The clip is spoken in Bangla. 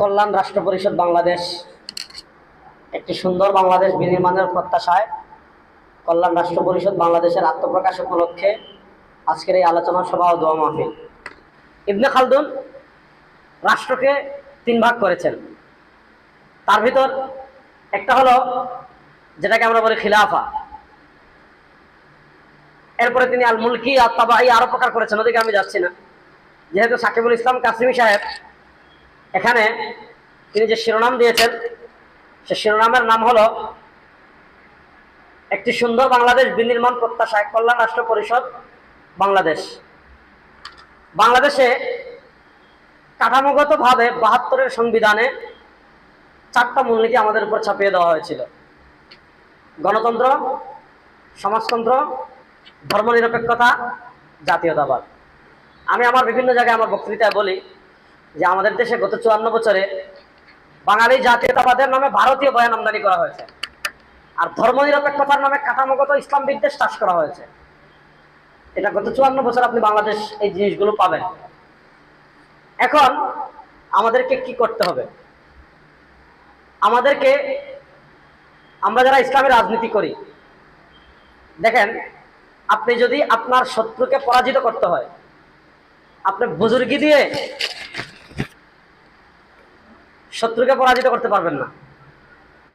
কল্যাণ রাষ্ট্র পরিষদ বাংলাদেশ, একটি সুন্দর বাংলাদেশ বিনির্মাণের প্রত্যাশায় কল্যাণ রাষ্ট্র পরিষদ বাংলাদেশের আত্মপ্রকাশ উপলক্ষে আজকের এই আলোচনা সভা ও দোয়া মাহফিল। ইবনে খালদুন রাষ্ট্রকে তিন ভাগ করেছেন। তার ভিতর একটা হলো, যেটাকে আমরা বলি খিলাফা। এরপরে তিনি আল মুলকি আর তাবাই আরও প্রকার করেছেন, ওদিকে আমি যাচ্ছি না। যেহেতু সাকিবুল ইসলাম কাসিমি সাহেব এখানে তিনি যে শিরোনাম দিয়েছেন, সে শিরোনামের নাম হলো একটি সুন্দর বাংলাদেশ বিনির্মাণ প্রত্যাশায় কল্যাণ রাষ্ট্র পরিষদ বাংলাদেশ। বাংলাদেশে কাঠামোগতভাবে বাহাত্তরের সংবিধানে চারটা মূলনীতি আমাদের উপর ছাপিয়ে দেওয়া হয়েছিল। গণতন্ত্র, সমাজতন্ত্র, ধর্মনিরপেক্ষতা, জাতীয়তাবাদ। আমি আমার বিভিন্ন জায়গায় আমার বক্তৃতায় বলি যে আমাদের দেশে গত চুয়ান্ন বছরে বাঙালি জাতীয়তাবাদের নামে ভারতীয় বয়ান আমদানি করা হয়েছে। আর ধর্মনিরপেক্ষতার নামে কাঠামোগত ইসলাম বিদ্বেষ চাষ করা হয়েছে। এটা গত চুয়ান্ন বছর আপনি বাংলাদেশ এই জিনিসগুলো পাবেন। এখন আমাদেরকে কি করতে হবে? আমাদেরকে আমরা যারা ইসলামী রাজনীতি করি, দেখেন, আপনি যদি আপনার শত্রুকে পরাজিত করতে হয়, আপনি বুজুর্গি দিয়ে শত্রুকে পরাজিত করতে পারবেন না।